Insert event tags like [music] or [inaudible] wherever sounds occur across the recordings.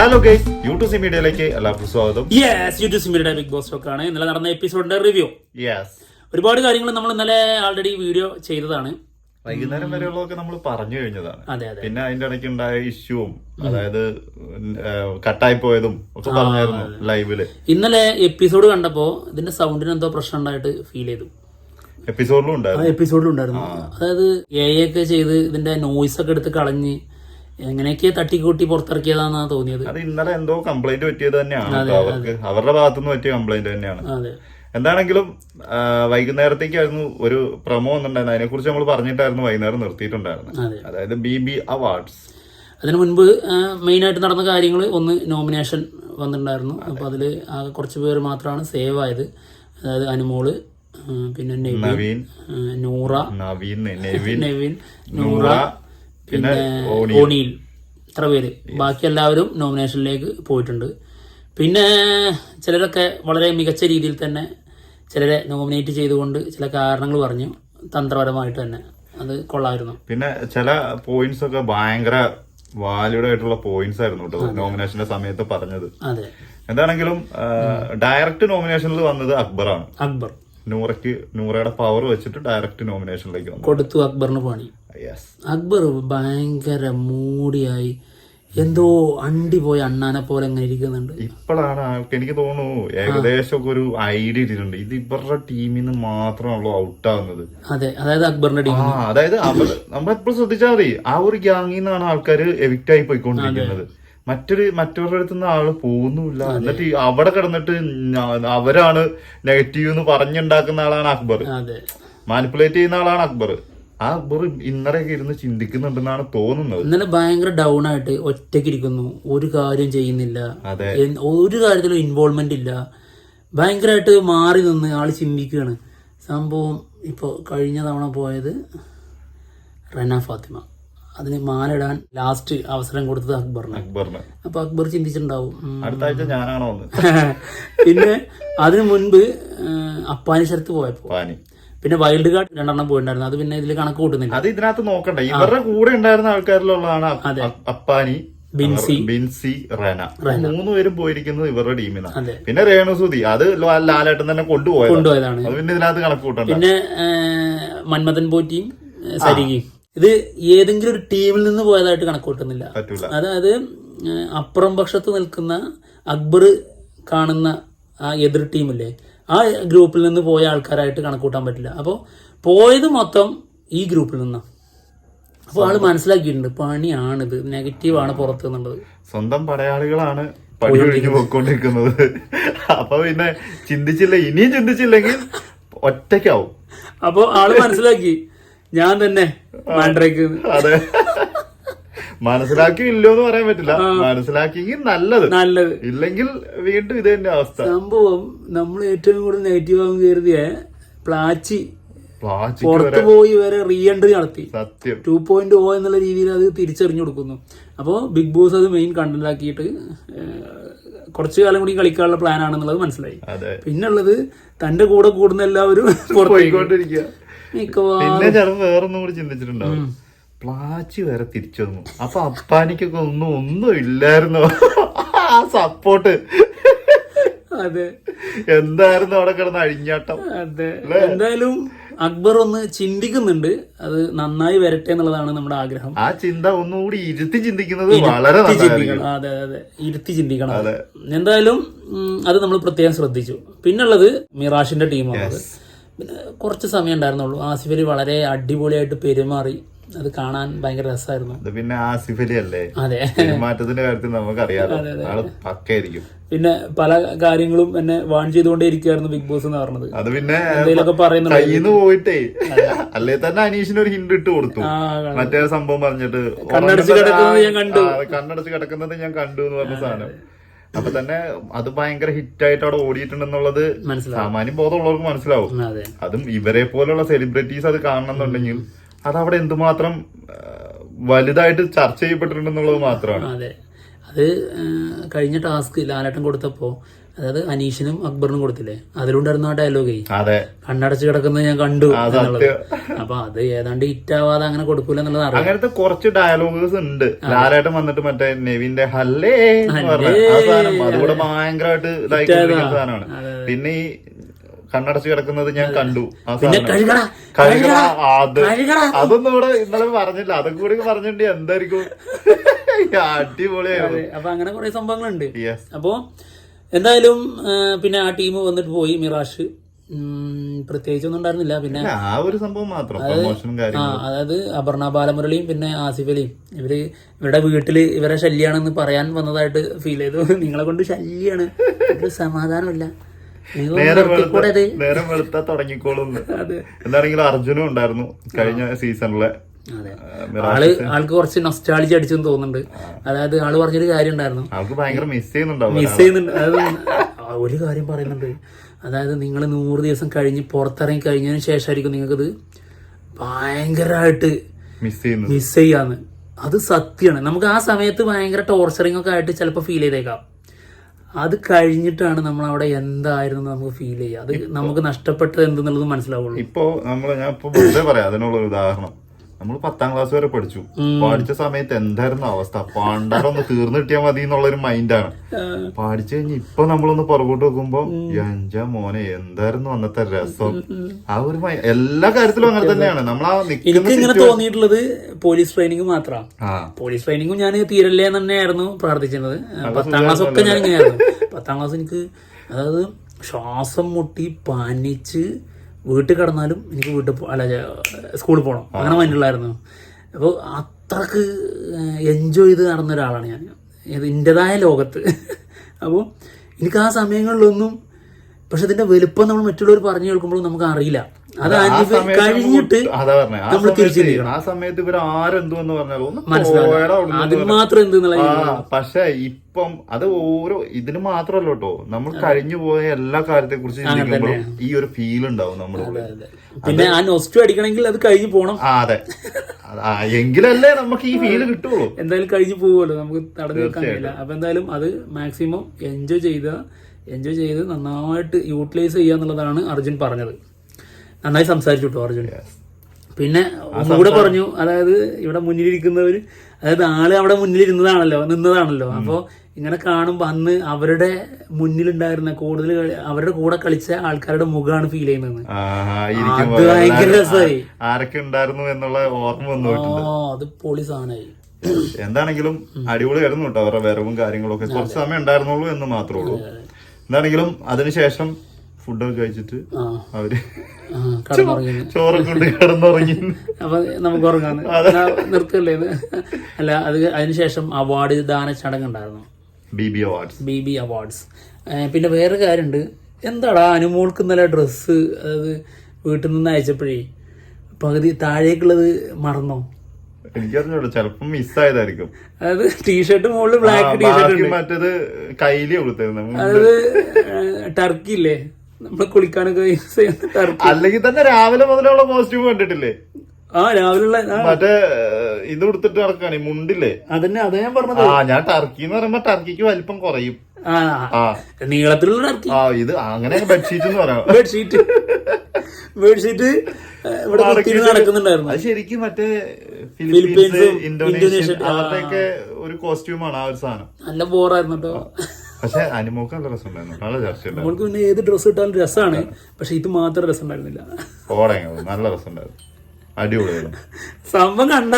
Hello guys YouTube മീഡിയയിലേക്ക് എല്ലാവർക്കും സ്വാഗതം. Yes YouTube media Bigg Boss talk ആണ്. ഇന്നലെ നടന്ന എപ്പിസോഡിന്റെ റിവ്യൂ യെസ് ഒരുപാട് കാര്യങ്ങൾ നമ്മൾ ഇന്നലെ ആൾറെഡി വീഡിയോ ചെയ്തതാണ്. വൈകുന്നേരം വരെയുള്ളതൊക്കെ നമ്മൾ പറഞ്ഞു കഴിഞ്ഞതാണ്. പിന്നെ അതിന്റെ ഇടയ്ക്ക് ഉണ്ടായ ഇഷ്യൂവും അതായത് കട്ടായി പോയതും ഒക്കെ പറഞ്ഞായിരുന്നു ലൈവിൽ ഇന്നലെ എപ്പിസോഡ് കണ്ടപ്പോ ഇതിന്റെ സൗണ്ടിന് എന്തോ പ്രശ്നം ഉണ്ടായിട്ട് ഫീൽ ചെയ്തു. എപ്പിസോഡിലും എപ്പിസോഡിലും ഉണ്ടായിരുന്നു. അതായത് എ ഒക്കെ ചെയ്ത് ഇതിന്റെ നോയ്സ് ഒക്കെ എടുത്ത് കളഞ്ഞ് എങ്ങനെയൊക്കെ തട്ടിക്കൂട്ടി പുറത്തിറക്കിയതാണെന്നാ തോന്നിയത്. അത് ഇന്നലെ എന്തോ കംപ്ലൈന്റ് പറ്റിയത് തന്നെയാണ് അവർക്ക്. അവരുടെ ഭാഗത്തുനിന്ന് പറ്റിയ കംപ്ലൈന്റ് തന്നെയാണ്. അതെ. എന്താണെങ്കിലും വൈകുന്നേരത്തേക്കായിരുന്നു ഒരു പ്രമോ ഒന്നുണ്ടായിരുന്നു അതിനെ കുറിച്ച് നമ്മൾ പറഞ്ഞിട്ടായിരുന്നു വൈകുന്നേരം നിർത്തിയിട്ടുണ്ടായിരുന്നു അതായത് ബി ബി അവാർഡ്സ് അതിനു മുൻപ് മെയിൻ ആയിട്ട് നടന്ന കാര്യങ്ങൾ ഒന്ന് നോമിനേഷൻ വന്നിട്ടുണ്ടായിരുന്നു. അപ്പോൾ അതിൽ ആകെ കുറച്ച് പേര് മാത്രമാണ് സേവ് ആയത്. അതായത് അനുമോൾ പിന്നെ നെവിൻ. നൂറ നെവിൻ നെവിൻ നൂറ പിന്നെ ഓണി ഓണിയിൽ ഇത്ര പേര്. ബാക്കി എല്ലാവരും നോമിനേഷനിലേക്ക് പോയിട്ടുണ്ട്. പിന്നെ ചിലരൊക്കെ വളരെ മികച്ച രീതിയിൽ തന്നെ ചിലരെ നോമിനേറ്റ് ചെയ്തുകൊണ്ട് ചില കാരണങ്ങൾ പറഞ്ഞു. തന്ത്രപരമായിട്ട് തന്നെ. അത് കൊള്ളായിരുന്നു. പിന്നെ ചില പോയിന്റ്സ് ഒക്കെ ഭയങ്കര വാല്യൂഡ് ആയിട്ടുള്ള പോയിന്റ്സ് ആയിരുന്നു കേട്ടോ നോമിനേഷന്റെ സമയത്ത് പറഞ്ഞത്. അതെ. എന്താണെങ്കിലും ഡയറക്റ്റ് നോമിനേഷനിൽ വന്നത് അക്ബറാണ്. അക്ബർ. നൂറയ്ക്ക് നൂറയുടെ പവർ വെച്ചിട്ട് ഡയറക്റ്റ് നോമിനേഷനിലേക്ക് വന്നു. കൊടുത്തു അക്ബറിന് പണി. അക്ബർ ഭയങ്കര മൂടിയായി. എന്തോ അണ്ടി പോയ അണ്ണാനെ പോലെ ഇങ്ങനെ ഇരിക്കുന്നുണ്ട്. ഇപ്പോഴാണ് എനിക്ക് തോന്നുന്നു ഏകദേശം ഒക്കെ ഒരു ഐഡിയ ഇട്ടിട്ടുണ്ട് ഇത് ഇവരുടെ ടീമിൽ നിന്ന് മാത്രമാണല്ലോ ഔട്ട് ആവുന്നത്. അതെ അതായത് അക്ബറിന്റെ ടീം അതായത് അവർ നമ്മളെപ്പോഴും ശ്രദ്ധിച്ചാൽ മതി. ആ ഒരു ഗ്യാങ്ങിൽ നിന്നാണ് ആൾക്കാർ എവിക്റ്റ് ആയി പോയിക്കൊണ്ടിരിക്കുന്നത്. മറ്റൊരു മറ്റവരുടെ അടുത്ത് നിന്ന് ആൾ പോകുന്നുമില്ല. എന്നിട്ട് അവിടെ കിടന്നിട്ട് അവരാണ് നെഗറ്റീവ് എന്ന് പറഞ്ഞുണ്ടാക്കുന്ന ആളാണ് അക്ബർ. മാനിപ്പുലേറ്റ് ചെയ്യുന്ന ആളാണ് അക്ബർ. ആ അക്ബർ ഇന്നലെയൊക്കെ ഇരുന്ന് ചിന്തിക്കുന്നുണ്ടെന്നാണ് തോന്നുന്നത്. ഇന്നലെ ഭയങ്കര ഡൗൺ ആയിട്ട് ഒറ്റയ്ക്ക് ഇരിക്കുന്നു. ഒരു കാര്യം ചെയ്യുന്നില്ല. ഒരു കാര്യത്തിലും ഇൻവോൾവ്മെന്റ് ഇല്ല. ഭയങ്കരമായിട്ട് മാറി നിന്ന് ആൾ ചിന്തിക്കുകയാണ്. സംഭവം ഇപ്പോൾ കഴിഞ്ഞ തവണ പോയത് റന ഫാത്തിമ. അതിന് മാലിടാൻ ലാസ്റ്റ് അവസരം കൊടുത്തത് അക്ബറിന്. അക്ബറിന്. അപ്പൊ അക്ബർ ചിന്തിച്ചിട്ടുണ്ടാവും. [laughs] പിന്നെ അതിനു മുൻപ് അപ്പാനി ശരത്ത് പോയപ്പോ. പിന്നെ വൈൽഡ് കാർഡ് രണ്ടെണ്ണം പോയിണ്ടായിരുന്നു അത് പിന്നെ ഇതിൽ കണക്ക് കൂട്ടുന്നില്ല. അത് ഇതിനകത്ത് നോക്കണ്ട. ഇവരുടെ കൂടെ ഉണ്ടായിരുന്ന ആൾക്കാരിലുള്ളതാണ് അപ്പാനി ബിൻസി. ബിൻസി റെന. മൂന്ന് പേരും പോയിരിക്കുന്നത് ഇവരുടെ ടീമിനാണ് അതെ. പിന്നെ രേണുസുതി അത് ലാലേട്ടൻ തന്നെ കൊണ്ടുപോയത്. കൊണ്ടുപോയതാണ്. പിന്നെ ഇതിനകത്ത് കണക്ക് കൂട്ടണ്ട. പിന്നെ മന്മഥൻ പോറ്റിയും സരികയും ഇത് ഏതെങ്കിലും ഒരു ടീമിൽ നിന്ന് പോയതായിട്ട് കണക്ക് കൂട്ടുന്നില്ല. അതായത് അപ്പുറം പക്ഷത്ത് നിൽക്കുന്ന അക്ബർ കാണുന്ന ആ എതിർ ടീമില്ലേ ആ ഗ്രൂപ്പിൽ നിന്ന് പോയ ആൾക്കാരായിട്ട് കണക്കൂട്ടാൻ പറ്റില്ല. അപ്പോൾ പോയത് മൊത്തം ഈ ഗ്രൂപ്പിൽ നിന്നാണ് അപ്പോൾ ആൾ മനസ്സിലാക്കിയിട്ടുണ്ട് പണിയാണിത് നെഗറ്റീവാണ് പുറത്ത് എന്നുള്ളത്. സ്വന്തം പടയാളികളാണ് പണി ഒഴിഞ്ഞു പോയിക്കൊണ്ടിരിക്കുന്നത്. അപ്പൊ പിന്നെ ചിന്തിച്ചില്ല ഇനിയും ചിന്തിച്ചില്ലെങ്കിൽ ഒറ്റയ്ക്കാവും. അപ്പോൾ ആൾ മനസ്സിലാക്കി ഞാൻ തന്നെ മാൻഡ്രേക്ക് അതെ. മനസ്സിലാക്കി ഇല്ലോ എന്ന് പറയാൻ പറ്റില്ല. മനസ്സിലാക്കി നല്ലത്. നല്ലത്. ഇല്ലെങ്കിൽ വീണ്ടും ഇത് തന്നെ അവസ്ഥ. സംഭവം നമ്മൾ ഏറ്റവും കൂടുതൽ നെഗറ്റീവ് ആകും കരുതിയ പ്ലാച്ചി പുറത്തു പോയി വരെ റീ എൻട്രി നടത്തി. സത്യം. ടു പോയിന്റ് ഓ എന്നുള്ള രീതിയിൽ അത് തിരിച്ചറിഞ്ഞു കൊടുക്കുന്നു. അപ്പോൾ ബിഗ് ബോസ് അത് മെയിൻ കണ്ടന്റ് ആക്കിയിട്ട് കുറച്ചു കാലം കൂടി കളിക്കാനുള്ള പ്ലാൻ ആണെന്നുള്ളത് മനസ്സിലായി. പിന്നുള്ളത് തന്റെ കൂടെ കൂടുന്ന എല്ലാവരും പുറത്തേക്ക് മിക്കവാറും പിന്നെ ചിലപ്പോൾ വേറൊന്നും കൂടി ചിന്തിച്ചിട്ടുണ്ടാവും. പ്ലാച്ചി വേറെ തിരിച്ചു വന്നു. അപ്പൊ അപ്പാനിക്കൊക്കെ ഒന്നും ഒന്നും ഇല്ലായിരുന്നു. ആ സപ്പോർട്ട് അതെ. എന്തായിരുന്നു അവിടെ കിടന്ന് അഴിഞ്ഞാട്ടം? അതെ. എന്തായാലും അക്ബർ ഒന്ന് ചിന്തിക്കുന്നുണ്ട്. അത് നന്നായി വരട്ടെ എന്നുള്ളതാണ് നമ്മുടെ ആഗ്രഹം. ആ ചിന്ത ഒന്നുകൂടി ഇരുത്തി ചിന്തിക്കുന്നത് വളരെ ചിന്തിക്കണം. അതെ അതെ ഇരുത്തി ചിന്തിക്കണം. എന്തായാലും അത് നമ്മൾ പ്രത്യേകം ശ്രദ്ധിച്ചു. പിന്നുള്ളത് മിറാഷിന്റെ ടീമാണ്. പിന്നെ കുറച്ച് സമയം ഉണ്ടായിരുന്നുള്ളൂ. ആസിഫ് അലി വളരെ അടിപൊളിയായിട്ട് പെരുമാറി. അത് കാണാൻ ഭയങ്കര രസമായിരുന്നു. അത് പിന്നെ ആസിഫ് അലി അല്ലേ അതെ. പെരുമാറ്റത്തിന്റെ കാര്യത്തിൽ നമുക്കറിയാലോ. ആൾ പിന്നെ പല കാര്യങ്ങളും എന്നെ വാൺ ചെയ്തുകൊണ്ടേ ഇരിക്കുന്നു ബിഗ് ബോസ് എന്ന് പറഞ്ഞത്. അത് പിന്നെ എന്തെങ്കിലുമൊക്കെ പറയുന്നത് കയ്യിന്ന് പോയിട്ടേ. അല്ലേ തന്നെ അനീഷിന് ഒരു ഹിന്റ് ഇട്ട് കൊടുത്തു. മറ്റേ സംഭവം പറഞ്ഞിട്ട് കണ്ണടച്ച് കിടക്കുന്നത് ഞാൻ കണ്ടു. കണ്ണടച്ച് കിടക്കുന്നത് ഞാൻ കണ്ടു എന്ന് പറഞ്ഞ സാധനം. അപ്പൊ തന്നെ അത് ഭയങ്കര ഹിറ്റായിട്ട് അവിടെ ഓടിയിട്ടുണ്ടെന്നുള്ളത് സാമാന്യം ബോധമുള്ളവർക്ക് മനസ്സിലാവും. അതെ. അതും ഇവരെ പോലുള്ള സെലിബ്രിറ്റീസ് അത് കാണണമെന്നുണ്ടെങ്കിൽ അത് അവിടെ എന്തുമാത്രം വലുതായിട്ട് ചർച്ച ചെയ്യപ്പെട്ടിട്ടുണ്ടെന്നുള്ളത് മാത്രമാണ്. അതെ. അത് കഴിഞ്ഞ ടാസ്ക് ലാലേട്ടൻ കൊടുത്തപ്പോൾ അതായത് അനീഷിനും അക്ബറിനും കൊടുത്തില്ലേ? അതിലുണ്ടായിരുന്ന ആ ഡയലോഗേ. കണ്ണടച്ച് കിടക്കുന്നത് ഞാൻ കണ്ടു എന്നുള്ളത്. അപ്പൊ അത് ഏതാണ്ട് ഇറ്റാവാതെ അങ്ങനെ കൊടുക്കൂല എന്നുള്ളത് അങ്ങനത്തെ കുറച്ച് ഡയലോഗസ് ഉണ്ട്. ലാലേട്ടൻ വന്നിട്ട് മറ്റേ നെവിന്റെ ഹല്ലേ അതുകൂടെ ഭയങ്കരമായിട്ട് സാധനമാണ്. പിന്നെ ഈ കണ്ണടച്ച് കിടക്കുന്നത് ഞാൻ കണ്ടു. ആ പിന്നെ സാധനം. കഴുകടാ കഴുകണ അത്. അതൊന്നും ഇവിടെ ഇന്നലെ പറഞ്ഞില്ല. അതും കൂടി പറഞ്ഞിട്ടുണ്ട് എന്തായിരിക്കും? [laughs] അടിപൊളിയായിരുന്നു. അപ്പൊ അങ്ങനെ കുറെ സംഭവങ്ങളുണ്ട്. അപ്പോ എന്തായാലും പിന്നെ ആ ടീം വന്നിട്ട് പോയി മിറാഷ്. പ്രത്യേകിച്ച് ഒന്നും ഉണ്ടായിരുന്നില്ല പിന്നെ ആ ഒരു സംഭവം മാത്രം ആ അതായത് അപർണ ബാലമുരളിയും പിന്നെ ആസിഫ് അലിയും. ഇവർ ഇവരുടെ വീട്ടിൽ ഇവരെ ശല്യാണെന്ന് പറയാൻ വന്നതായിട്ട് ഫീൽ ചെയ്തു. നിങ്ങളെ കൊണ്ട് ശല്യാണ്. ഒരു സമാധാനമില്ല. നേരം? വെളുത്ത നേരം വെളുത്താ തുടങ്ങിക്കോളും [laughs] എന്താണെങ്കിലും അർജുനും ഉണ്ടായിരുന്നു കഴിഞ്ഞ സീസണിലെ. ആൾ ആൾക്ക് കുറച്ച് നൊസ്റ്റാളജി അടിച്ചെന്ന് തോന്നുന്നുണ്ട്. അതായത് ആൾ പറഞ്ഞൊരു കാര്യം ഉണ്ടായിരുന്നു ആൾക്ക് ഭയങ്കര മിസ് ചെയ്യുന്നുണ്ടാവും മിസ് ചെയ്യുന്നുണ്ട്. അതായത് ഒരു കാര്യം പറയുന്നുണ്ട്. അതായത് നിങ്ങൾ നൂറ് ദിവസം കഴിഞ്ഞ് പുറത്തിറങ്ങി കഴിഞ്ഞതിന് ശേഷമായിരിക്കും നിങ്ങൾക്കത് ഭയങ്കരമായിട്ട് മിസ് ചെയ്യുന്നത്. മിസ് ചെയ്യാന്ന്. അത് സത്യമാണ്. നമുക്ക് ആ സമയത്ത് ഭയങ്കര ടോർച്ചറിങ് ഒക്കെ ആയിട്ട് ചിലപ്പോൾ ഫീൽ ചെയ്തേക്കാം. അത് കഴിഞ്ഞിട്ടാണ് നമ്മൾ അവിടെ എന്തായിരുന്നു നമുക്ക് ഫീൽ ചെയ്യുക. അത് നമുക്ക് നഷ്ടപ്പെട്ടത് എന്തെന്നുള്ളത് മനസ്സിലാവുള്ളൂ. ഇപ്പോ നമ്മൾ ഞാൻ ഇപ്പൊ വെറുതെ പറയാം അതിനുള്ള ഉദാഹരണം. നമ്മൾ പത്താം ക്ലാസ് വരെ പഠിച്ചു. പഠിച്ച സമയത്ത് എന്തായിരുന്നു അവസ്ഥ? പണ്ടാരൊന്ന് തീർന്നു കിട്ടിയാൽ മതി എന്നുള്ളൊരു മൈൻഡാണ് പഠിച്ചു കഴിഞ്ഞ് ഇപ്പൊ നമ്മളൊന്ന് പുറകോട്ട് നോക്കുമ്പോ എന്റെ മോനെ എന്തായിരുന്നു അന്നത്തെ രസം? ആ ഒരു എല്ലാ കാര്യത്തിലും അങ്ങനെ തന്നെയാണ്. നമ്മൾ ആ എനിക്ക് ഇങ്ങനെ തോന്നിയിട്ടുള്ളത് പോലീസ് ട്രെയിനിങ് മാത്രമാണ് പോലീസ് ട്രെയിനിങ്ങും ഞാൻ തീരല്ലേ തന്നെയായിരുന്നു പ്രാർത്ഥിച്ചിരുന്നത്. പത്താം ക്ലാസ് ഒക്കെ ഞാൻ ഇങ്ങനെയായിരുന്നു. പത്താം ക്ലാസ് എനിക്ക് അതായത് ശ്വാസം മുട്ടി പനിച്ച് വീട്ടിൽ കിടന്നാലും എനിക്ക് വീട്ടിൽ പോ- അല്ല സ്കൂളിൽ പോകണം അങ്ങനെ മൈൻഡുള്ളായിരുന്നു അപ്പോൾ അത്രയ്ക്ക് എൻജോയ് ചെയ്ത് നടന്ന ഒരാളാണ് ഞാൻ. എന്റെതായ ലോകത്ത്. [laughs] അപ്പോൾ എനിക്ക് ആ സമയങ്ങളിലൊന്നും പക്ഷെ ഇതിന്റെ വലുപ്പം നമ്മൾ മറ്റുള്ളവർ പറഞ്ഞു കേൾക്കുമ്പോൾ നമുക്ക് അറിയില്ല. കഴിഞ്ഞിട്ട് അതാ പറഞ്ഞെ ആ സമയത്ത് ആ സമയത്ത് ഇവർ ആരെന്തോ എന്ന് പറഞ്ഞാൽ ഒന്ന് മാത്രം പക്ഷെ ഇപ്പം അത് ഓരോ ഇതിന് മാത്രല്ല കേട്ടോ. നമ്മൾ കഴിഞ്ഞു പോയ എല്ലാ കാര്യത്തെ കുറിച്ച് ചിന്തിക്കുമ്പോഴും ഈ ഒരു ഫീൽ ഉണ്ടാവും നമ്മുടെ പിന്നെ ആ നൊസ്റ്റു അടിക്കണമെങ്കിൽ അത് കഴിഞ്ഞു പോണം. അതെ. എങ്കിലല്ലേ നമുക്ക് ഈ ഫീൽ കിട്ടുള്ളൂ. എന്തായാലും കഴിഞ്ഞു പോകുമല്ലോ നമുക്ക് തടഞ്ഞു വെക്കാൻ കഴിയില്ല. അപ്പൊ എന്തായാലും അത് മാക്സിമം എൻജോയ് ചെയ്ത എൻജോയ് ചെയ്ത് നന്നായിട്ട് യൂട്ടിലൈസ് ചെയ്യുക എന്നുള്ളതാണ് അർജുൻ പറഞ്ഞത്. നന്നായി സംസാരിച്ചു കേട്ടോ അർജുൻ. പിന്നെ ഒന്നുകൂടെ പറഞ്ഞു അതായത് ഇവിടെ മുന്നിലിരിക്കുന്നവർ അതായത് ആൾ അവിടെ മുന്നിലിരുന്നതാണല്ലോ നിന്നതാണല്ലോ. അപ്പോ ഇങ്ങനെ കാണുമ്പോ അന്ന് അവരുടെ മുന്നിലുണ്ടായിരുന്ന കൂടുതൽ അവരുടെ കൂടെ കളിച്ച ആൾക്കാരുടെ മുഖമാണ് ഫീൽ ചെയ്യുന്നത്. അത് ഭയങ്കര രസമായി ആരൊക്കെ ഉണ്ടായിരുന്നു എന്നുള്ള ഓർമ്മ അത് പൊളി സാധനമായി. എന്താണെങ്കിലും അടിപൊളിയായിരുന്നു കേട്ടോ അവരുടെ വരവും കാര്യങ്ങളും ഒക്കെ കുറച്ച് സമയം ഉണ്ടായിരുന്നുള്ളൂ എന്ന് മാത്രമേ ഉള്ളൂ. എന്താണെങ്കിലും അതിനുശേഷം ഫുഡൊക്കെ കഴിച്ചിട്ട് അവർ ചോറൊക്കെ കൊണ്ട് കിടന്നുറങ്ങി. അപ്പൊ നമുക്ക് ഉറങ്ങാന്ന്. നിർത്തല്ലേ അല്ല അത് അതിനുശേഷം അവാർഡ് ദാന ചടങ്ങ് ഉണ്ടായിരുന്നു B B awards B B awards പിന്നെ വേറെ കാര്യമുണ്ട് എന്താടാ അനുമോൾക്ക് ഇന്നലെ ഡ്രസ്സ് അതായത് വീട്ടിൽ നിന്ന് അയച്ചപ്പോഴേ പകുതി താഴേക്കുള്ളത് മറന്നോ? എനിക്കറിഞ്ഞോളൂ ചിലപ്പം മിസ്സായതായിരിക്കും അതായത് ടീഷർട്ട് മുകളിൽ ബ്ലാക്ക് ടീഷർട്ട് മറ്റേത് കയ്യിലേ കൊടുത്തായിരുന്നു അതായത് ടർക്കി ഇല്ലേ? നമ്മൾ കുളിക്കാനൊക്കെ യൂസ് ചെയ്യുന്ന അല്ലെങ്കിൽ തന്നെ രാവിലെ മുതലുള്ള കോസ്റ്റ്യൂം കണ്ടിട്ടില്ലേ? ആ രാവിലെ മറ്റേ ഇത് കൊടുത്തിട്ട് നടക്കാണ് ഈ മുണ്ടില്ലേ? അതന്നെ അതാ ഞാൻ പറഞ്ഞത്. ആ ഞാൻ ടർക്കി എന്ന് പറയുമ്പോ ടർക്കിക്ക് വലിപ്പം കുറയും. നീളത്തിലുള്ള ടർക്കി ആ ഇത് അങ്ങനെ ബെഡ്ഷീറ്റ് എന്ന് പറയാം. ബെഡ്ഷീറ്റ് ബെഡ്ഷീറ്റ് ഇവിടെ നടക്കുന്നുണ്ടായിരുന്നു. അത് ശരിക്കും മറ്റേ ഫിലിപ്പീൻസ് ഇന്തോനേഷ്യ ഇന്തോനേഷ്യ, അവരുടെയൊക്കെ ഒരു കോസ്റ്റ്യൂമാണ് ആ ഒരു സാധനം. നല്ല ബോറായിരുന്നു കേട്ടോ പക്ഷെ അനുമോക്ക് നല്ല രസമുണ്ടായിരുന്നു. നല്ല ചർച്ചയുണ്ടായിരുന്നു. നമ്മൾക്ക് പിന്നെ ഏത് ഡ്രസ്സ് ഇട്ടാലും രസമാണ് പക്ഷെ ഇത് മാത്രം രസം ഉണ്ടായിരുന്നില്ല ഓടങ്ങ നല്ല രസമുണ്ടായിരുന്നു. അടിപൊളിയായിരുന്നു. സംഭവം കണ്ട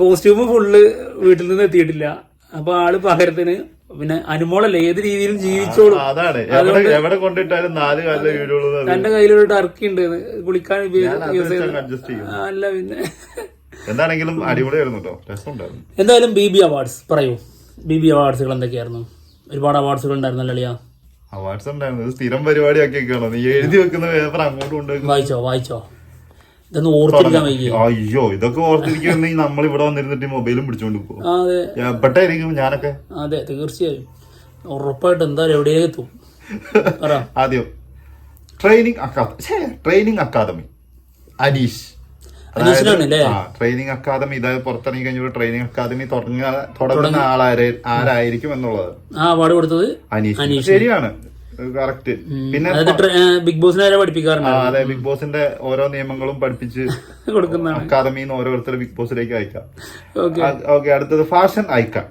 കോസ്റ്റ്യൂം ഫുള്ള് വീട്ടിൽ നിന്ന് എത്തിയിട്ടില്ല. അപ്പൊ ആൾ പകരത്തിന് പിന്നെ അനുമോളല്ലേ ഏത് രീതിയിലും ജീവിച്ചോളും. അതാണ്. എവിടെ കൊണ്ടിട്ടാലും നാല് കാലിലെ വീടുള്ളൂ തന്റെ കയ്യിലൊരു ടർക്കി ഉണ്ട്. കുളിക്കാൻ അല്ല പിന്നെ. എന്താണെങ്കിലും അടിപൊളിയായിരുന്നു കേട്ടോ. എന്തായാലും ബി ബി അവാർഡ്സ് പറയൂ. ബി ബി അവാർഡ്സുകൾ എന്തൊക്കെയായിരുന്നു? ഒരുപാട് അവാർഡ്സുകൾ ഉണ്ടായിരുന്നല്ലോ അളിയാ. അവാർഡ്സ് ഉണ്ടായിരുന്നു. സ്ഥിരം പരിപാടിയാക്കിയൊക്കെയാണോ നീ എഴുതി വെക്കുന്ന പേപ്പർ അങ്ങോട്ട് കൊണ്ടുവെക്കും വായിച്ചോ വായിച്ചോ. ഇതൊന്ന് ഓർത്തിരിക്കാൻ വൈകി അയ്യോ ഇതൊക്കെ ഓർത്തിരിക്കുകയാണെങ്കിൽ നമ്മൾ ഇവിടെ വന്നിരുന്നിട്ട് മൊബൈലും പിടിച്ചോണ്ട് പോകും ഞാനൊക്കെ. അതെ തീർച്ചയായും. ഉറപ്പായിട്ട് എന്തായാലും എവിടെയൊക്കെ എത്തും. ആദ്യം training academy training academy Aneesh. Training academy ഇതായത് പുറത്തിറങ്ങി കഴിഞ്ഞ ട്രെയിനിങ് അക്കാദമി തുടങ്ങുക തുടങ്ങുന്ന ആളാരെ ആരായിരിക്കും എന്നുള്ളത്. ആ അവാർഡ് കൊടുത്തത് അനീഷ്. ശരിയാണ്. കറക്റ്റ് പിന്നെ ബിഗ് ബോസിനെ പഠിപ്പിക്കാറുണ്ട്. അതെ ബിഗ് ബോസിന്റെ ഓരോ നിയമങ്ങളും പഠിപ്പിച്ച് [laughs] കൊടുക്കുന്ന അക്കാദമിന്ന് ഓരോരുത്തർ ബിഗ് ബോസിലേക്ക് അയക്കാം. ഓക്കെ. ഓക്കെ അടുത്തത് ഫാഷൻ ഐക്കൺ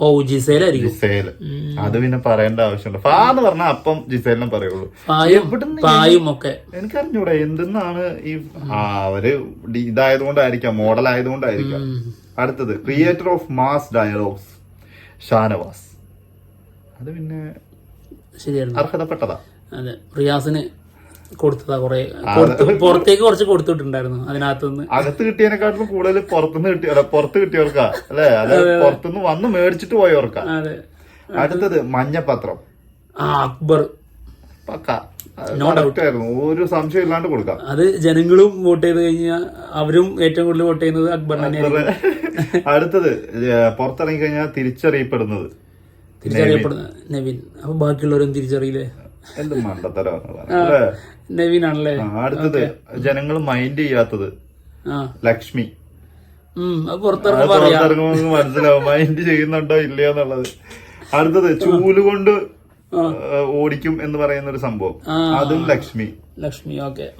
ഓ ജിസേലായിരിക്കും. ജിസേൽ. അത് പിന്നെ പറയേണ്ട ആവശ്യമില്ല. ഫാ എന്ന് പറഞ്ഞാൽ അപ്പം ജിസേലിനെ പറയുള്ളൂ. പായും എവിടുന്ന് പായും ഒക്കെ. എനിക്കറിഞ്ഞൂടെ എന്തെന്നാണ് ഈ ആ അവർ ഡി- ഇതായതുകൊണ്ടായിരിക്കാം മോഡൽ ആയതുകൊണ്ടായിരിക്കാം അടുത്തത് creator of mass dialogues Shanavas. അത് പിന്നെ ശരിയാണ്. അർഹതപ്പെട്ടതാ. അതെ റിയാസിന് കൊടുത്തതാ കൊറേ. പുറത്തേക്ക് കുറച്ച് കൊടുത്തിട്ടുണ്ടായിരുന്നു അതിനകത്തുനിന്ന്. അകത്ത് കിട്ടിയതിനെക്കാട്ടിലും കൂടുതൽ പുറത്തുനിന്ന് കിട്ടിയ പുറത്ത് കിട്ടിയവർക്കാ അല്ലെ? അതെ പുറത്തുനിന്ന് വന്ന് മേടിച്ചിട്ട് പോയവർക്കാ. അതെ. അടുത്തത് മഞ്ഞപത്രം. ആ അക്ബർ. പക്ക. ഒരു സംശയം ഇല്ലാണ്ട് കൊടുക്കാം. അത് ജനങ്ങളും വോട്ട് ചെയ്ത് കഴിഞ്ഞാൽ അവരും ഏറ്റവും കൂടുതൽ വോട്ട് ചെയ്യുന്നത് അക്ബർ തന്നെയാണ് [laughs] അടുത്തത് പുറത്തിറങ്ങി കഴിഞ്ഞാൽ തിരിച്ചറിയപ്പെടുന്നത് തിരിച്ചറിയപ്പെടുന്നത് നവീൻ. അപ്പൊ ബാക്കിയുള്ളവരും തിരിച്ചറിയില്ലേ? എന്ത് മണ്ടത്തരാണല്ലേ അടുത്തത് ജനങ്ങൾ മൈൻഡ് ചെയ്യാത്തത് ലക്ഷ്മി. പുറത്തിറങ്ങുമ്പോൾ മനസ്സിലാവും. മൈൻഡ് ചെയ്യുന്നുണ്ടോ ഇല്ലയോ എന്നുള്ളത്. അടുത്തത് ചൂൽ കൊണ്ട് ഓടിക്കും എന്ന് പറയുന്ന ഒരു സംഭവം അതും ലക്ഷ്മി. ലക്ഷ്മി ഓക്കെ.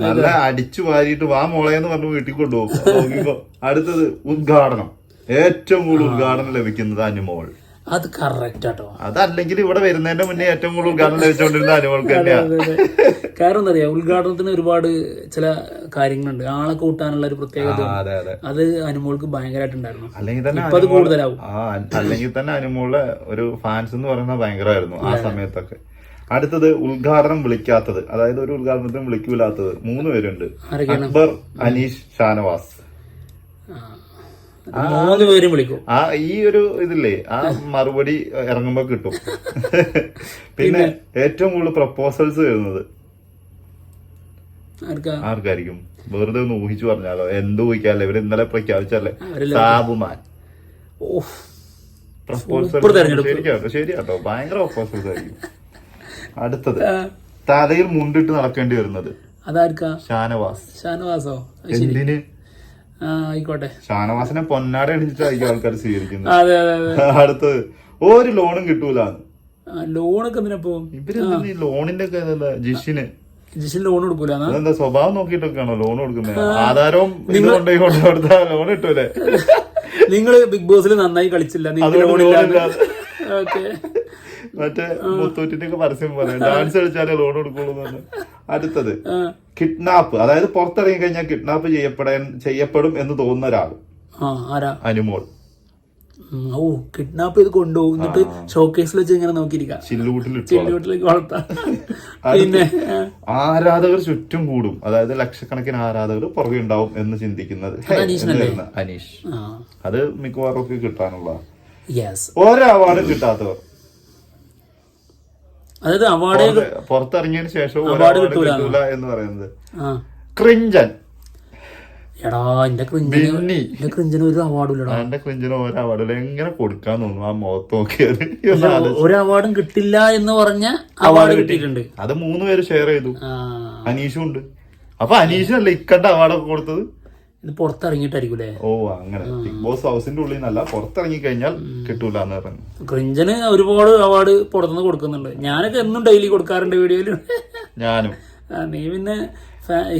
നല്ല അടിച്ചു വാരിയിട്ട് വാ മോളെ എന്ന് പറഞ്ഞു വീട്ടിൽ കൊണ്ടുപോകും. അടുത്തത് ഉദ്ഘാടനം. ഏറ്റവും കൂടുതൽ ഉദ്ഘാടനം ലഭിക്കുന്നത് അനുമോൾ. അത് കറക്റ്റ് ആട്ടോ. അതല്ലെങ്കിൽ ഇവിടെ വരുന്നതിന്റെ മുന്നേ ഏറ്റവും കൂടുതൽ ഉദ്ഘാടനം ലഭിച്ചുകൊണ്ടിരുന്ന അതെ. കാരണം എന്താ പറയാ ഉദ്ഘാടനത്തിന് ഒരുപാട് ചില കാര്യങ്ങളുണ്ട്. ആളെ കൂട്ടാനുള്ള ഒരു പ്രത്യേകത അതെ അനുമോൾക്ക് ഭയങ്കരമായിട്ടുണ്ടായിരുന്നു അല്ലെങ്കിൽ തന്നെ അത് കൂടുതലാവും. അല്ലെങ്കിൽ തന്നെ അനുമോളെ ഒരു ഫാൻസ് എന്ന് പറയുന്നത് ഭയങ്കരമായിരുന്നു ആ സമയത്തൊക്കെ. അടുത്തത് ഉദ്ഘാടനം വിളിക്കാത്തത്. അതായത് ഒരു ഉദ്ഘാടനത്തിന് വിളിക്കൂലാത്തത് മൂന്ന് പേരുണ്ട്. അക്ബർ അനീഷ് ഷാനവാസ്. മൂന്ന് പേരും വിളിക്കും. ആ ഈ ഒരു ഇതില്ലേ ആ മറുപടി ഇറങ്ങുമ്പോ കിട്ടും. പിന്നെ ഏറ്റവും കൂടുതൽ പ്രപ്പോസൽസ് വരുന്നത്. ആർക്കാ? ആർക്കായിരിക്കും? വെറുതെ ഒന്ന് ഊഹിച്ചു പറഞ്ഞാലോ? എന്ത് ഊഹിക്കാല്ലേ ഇവർ ഇന്നലെ പ്രഖ്യാപിച്ചല്ലേ താപുമാൻ സാബുമാൻ. ശരിയാട്ടോ ശരിയാട്ടോ. ഭയങ്കര പ്രപ്പോസൽസ് ആയിരിക്കും. [laughs] അടുത്തത് തലയിൽ മുണ്ടിട്ട് നടക്കേണ്ടി വരുന്നത്. അതാർക്കാ? ഷാനവാസ്. ഷാനവാസോ? എന്തിന്? ആയിക്കോട്ടെ. ഷാനവാസിനെ പൊന്നാട അടിച്ചിട്ടായിരിക്കും ആൾക്കാർ സ്വീകരിക്കുന്നത്. അതെ അതെ അതെ. അടുത്തത് ഒരു ലോണും കിട്ടൂല. ലോണൊക്കെ എന്തിനപ്പോ ഈ ലോണിന്റെ ഒക്കെ ജിഷിന്? ജിഷിന് ലോൺ കൊടുക്കൂല? അതെന്താ സ്വഭാവം നോക്കിയിട്ടൊക്കെയാണോ ലോൺ കൊടുക്കുന്നത്? ആധാരവും ഇത് കൊണ്ടുപോയി കൊണ്ടു ലോൺ കിട്ടൂലേ? നിങ്ങൾ ബിഗ് ബോസിൽ നന്നായി കളിച്ചില്ല നിങ്ങൾക്ക് ലോണില്ല. ഓക്കെ. മറ്റേ മുത്തൂറ്റിന്റെ ഒക്കെ പരസ്യം പറയാം ഡാൻസ് കളിച്ചാലേ ലോൺ കൊടുക്കുള്ളൂ എന്ന് അടുത്തത് കിഡ്നാപ്പ് അതായത് പുറത്തിറങ്ങി കഴിഞ്ഞാൽ കിഡ്നാപ്പ് ചെയ്യപ്പെടാൻ ചെയ്യപ്പെടും എന്ന് തോന്നുന്ന ഒരാൾ. അനുമോൾ. ഓ കിഡ്നാപ്പ് ചെയ്ത് കൊണ്ടുപോകും. എന്നിട്ട് ഷോക്കേസിൽ വെച്ച് ഇങ്ങനെ നോക്കിയിരിക്കാം. വളർത്താം. [laughs] പിന്നെ ആരാധകർ ചുറ്റും കൂടും. അതായത് ലക്ഷക്കണക്കിന് ആരാധകർ പുറകെ ഉണ്ടാവും എന്ന് ചിന്തിക്കുന്നത്. അനീഷ് അത് മിക്കവാറും ഒക്കെ കിട്ടാനുള്ള അവാർഡും കിട്ടാത്തവർ. അതായത് അവാർഡ് പുറത്തിറങ്ങിയതിനു ശേഷം അവാർഡ് കിട്ടൂല. എന്ന് പറയുന്നത്. ക്രിഞ്ചൻ. എടാ എന്റെ ക്രിഞ്ചിന് ബിന്നി എന്റെ ക്രിഞ്ചിന് ഒരു അവാർഡും ഇല്ലടാ. എന്റെ ക്രിഞ്ചിന് ഓരോ അവാർഡില്ല എങ്ങനെ കൊടുക്കാൻ തോന്നുന്നു ആ മുഖത്ത് നോക്കിയത് ഒരു അവാർഡും കിട്ടില്ല എന്ന് പറഞ്ഞ അവാർഡ് കിട്ടിയിട്ടുണ്ട്. അത് മൂന്ന് പേര് ഷെയർ ചെയ്തു. അനീഷും ഉണ്ട്. അപ്പൊ അനീഷിനല്ലേ ഇക്കണ്ട അവാർഡൊക്കെ കൊടുത്തത്? ഇത് പുറത്തിറങ്ങിയിട്ടായിരിക്കൂലേ ഓ അങ്ങനെ. ബിഗ് ബോസ് ഹൗസിന്റെ ഉള്ളിൽ നിന്നല്ല പുറത്തിറങ്ങി കഴിഞ്ഞാൽ കിട്ടൂല എന്ന് പറഞ്ഞു. ക്രിഞ്ചന് ഒരുപാട് അവാർഡ് പുറത്തുനിന്ന് കൊടുക്കുന്നുണ്ട്. ഞാനൊക്കെ എന്നും ഡെയിലി കൊടുക്കാറുണ്ട് വീഡിയോയിൽ ഞാനും. നീ പിന്നെ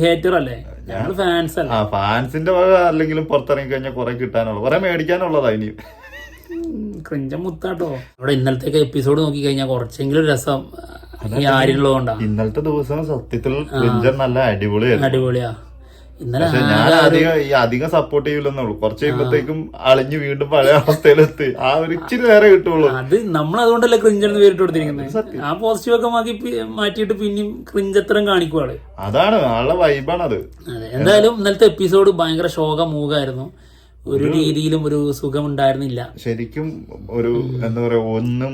ഹേറ്റർ അല്ലേ? ഞങ്ങൾ ഫാൻസ് അല്ല? ഫാൻസിന്റെ വക അല്ലെങ്കിലും പുറത്തിറങ്ങി കഴിഞ്ഞാൽ കുറെ കിട്ടാനുള്ള. കുറെ മേടിക്കാനുള്ളതാ ഇനി ക്രിഞ്ചൻ മുത്താട്ടോ. അവിടെ ഇന്നലത്തെ എപ്പിസോഡ് നോക്കി കഴിഞ്ഞാൽ കുറച്ചെങ്കിലും രസം ഈ ആര്യനുള്ളതുകൊണ്ടാ. ഇന്നലത്തെ ദിവസം സത്യത്തിൽ ക്രിഞ്ചൻ നല്ല അടിപൊളിയായിരുന്നു. അടിപൊളിയാ. ഇന്നലെ ഞാൻ അധികം ഈ അധികം സപ്പോർട്ട് ചെയ്യില്ലെന്നുള്ളൂ കുറച്ച് കഴിയുമ്പോഴത്തേക്കും അളിഞ്ഞു വീണ്ടും പഴയ അവസ്ഥയിലെത്തി. ആ ഒരു ഇച്ചിരി നേരെ കിട്ടുള്ളൂ. അത് നമ്മൾ അതുകൊണ്ടല്ലേ ക്രിഞ്ചൻ എന്ന് പേരിട്ട് കൊടുത്തിരിക്കുന്നത്. ആ പോസിറ്റീവ് ഒക്കെ മാറ്റി മാറ്റിയിട്ട് പിന്നെയും ക്രിഞ്ചത്രം കാണിക്കുവാണ് അതാണ് ആളുടെ വൈബാണ് അത് എന്തായാലും ഇന്നലത്തെ എപ്പിസോഡ് ഭയങ്കര ശോക മൂകായിരുന്നു. ഒരു രീതിയിലും ഒരു സുഖമുണ്ടായിരുന്നില്ല. ശരിക്കും ഒരു എന്താ പറയാ ഒന്നും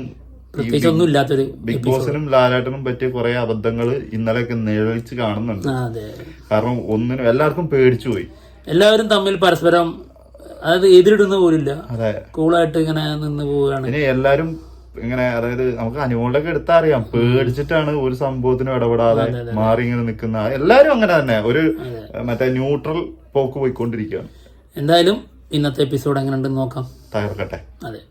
പ്രത്യേകിച്ച് ഒന്നും ഇല്ലാത്തൊരു ബിഗ് ബോസിനും ലാലാട്ടനും പറ്റിയ കുറെ അബദ്ധങ്ങൾ ഇന്നലെയൊക്കെ നിഴലിച്ച് കാണുന്നുണ്ട്. കാരണം ഒന്നിനും എല്ലാവർക്കും പേടിച്ചു പോയി. എല്ലാവരും തമ്മിൽ പരസ്പരം അതായത് എതിരിടുന്ന പോലില്ല അതെ. കൂളായിട്ട് ഇങ്ങനെ നിന്ന് പോവുകയാണ്. ഇനി എല്ലാരും ഇങ്ങനെ അതായത് നമുക്ക് അനുകൂലൊക്കെ എടുത്താ അറിയാം. പേടിച്ചിട്ടാണ് ഒരു സംഭവത്തിനും ഇടപെടാതെ മാറി ഇങ്ങനെ നിൽക്കുന്ന. എല്ലാരും അങ്ങനെ തന്നെ. ഒരു മറ്റേ ന്യൂട്രൽ പോക്ക് പോയിക്കൊണ്ടിരിക്കുകയാണ്. എന്തായാലും ഇന്നത്തെ എപ്പിസോഡ് എങ്ങനെ ഉണ്ടെന്ന് നോക്കാം. തകർക്കട്ടെ. അതെ.